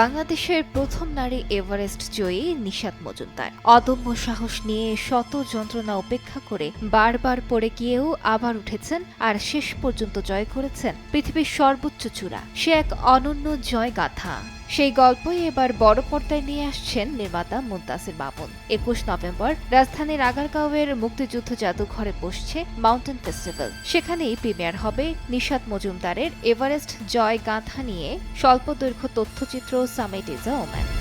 বাংলাদেশের প্রথম নারী এভারেস্ট জয়ী নিশাত মজুমদার। অদম্য সাহস নিয়ে শত যন্ত্রণা উপেক্ষা করে বারবার পড়ে গিয়েও আবার উঠেছেন আর শেষ পর্যন্ত জয় করেছেন পৃথিবীর সর্বোচ্চ চূড়া। সে এক অনন্য জয় গাথা সেই গল্পই এবার বড় পর্দায় নিয়ে আসছেন নির্মাতা মুন্তাসির মামুন। একুশ নভেম্বর রাজধানীর আগারগাঁওয়ের মুক্তিযুদ্ধ জাদুঘরে বসছে মাউন্টেন ফেস্টিভ্যাল। সেখানেই প্রিমিয়ার হবে নিশাত মজুমদারের এভারেস্ট জয় গাঁথা নিয়ে স্বল্প দৈর্ঘ্য তথ্যচিত্র সামেট ইজ ওম্যান।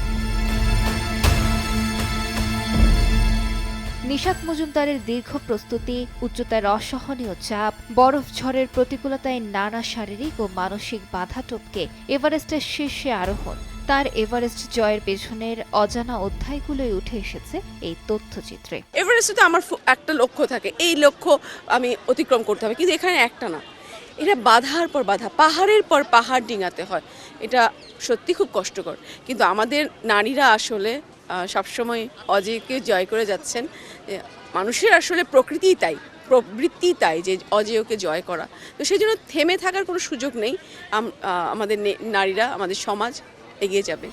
নিশাত মজুমদারের দীর্ঘ প্রস্তুতি উচ্চতার অসহনীয় চাপ, বরফ ঝড়ের প্রতিকূলতায় নানা শারীরিক ও মানসিক বাধা টপকে এভারেস্টের শীর্ষে আরোহণ। তার এভারেস্ট জয়ের পেছনের অজানা অধ্যায়গুলোই উঠে এসেছে এই তথ্যচিত্রে। এভারেস্টে তো আমার একটা লক্ষ্য থাকে। এই লক্ষ্য আমি অতিক্রম করতে হবে। কিন্তু এখানে একটা না। এটা বাধার পর বাধা, পাহাড়ের পর পাহাড় ডিঙাতে হয়। এটা সত্যি খুব কষ্টকর। কিন্তু আমাদের নারীরা আসলে সবসময় অজয়কে জয় করে যাচ্ছেন। মানুষের আসলে প্রকৃতিই তাই, প্রবৃত্তি তাই যে অজেয়কে জয় করা। তো সেই জন্য থেমে থাকার কোনো সুযোগ নেই। আমাদের নারীরা, আমাদের সমাজ এগিয়ে যাবে।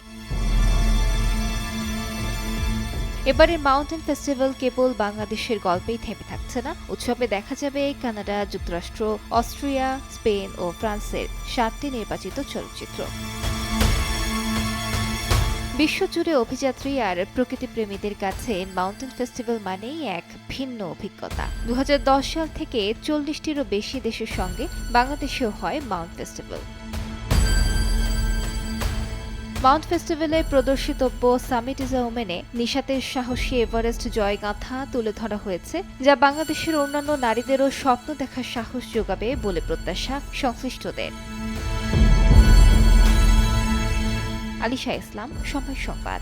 এবারের মাউন্টেন ফেস্টিভ্যাল কেবল বাংলাদেশের গল্পেই থেমে থাকছে না। উৎসবে দেখা যাবে কানাডা, যুক্তরাষ্ট্র, অস্ট্রিয়া, স্পেন ও ফ্রান্সের সাতটি নির্বাচিত চলচ্চিত্র। বিশ্বজুড়ে অভিযাত্রী আর প্রকৃতিপ্রেমীদের কাছে মাউন্টেন ফেস্টিভ্যাল মানেই এক ভিন্ন অভিজ্ঞতা। দু হাজার দশ সাল থেকে চল্লিশটিরও বেশি দেশের সঙ্গে বাংলাদেশেও হয় মাউন্ট ফেস্টিভ্যাল। মাউন্ট ফেস্টিভ্যালে প্রদর্শিতব্য সামিট ইজ ওমেনে নিশাতের সাহসী এভারেস্ট জয়গাথা তুলে ধরা হয়েছে, যা বাংলাদেশের অন্যান্য নারীদেরও স্বপ্ন দেখার সাহস যোগাবে বলে প্রত্যাশা সংশ্লিষ্টদের। আলিশা ইসলাম, সময় সংবাদ।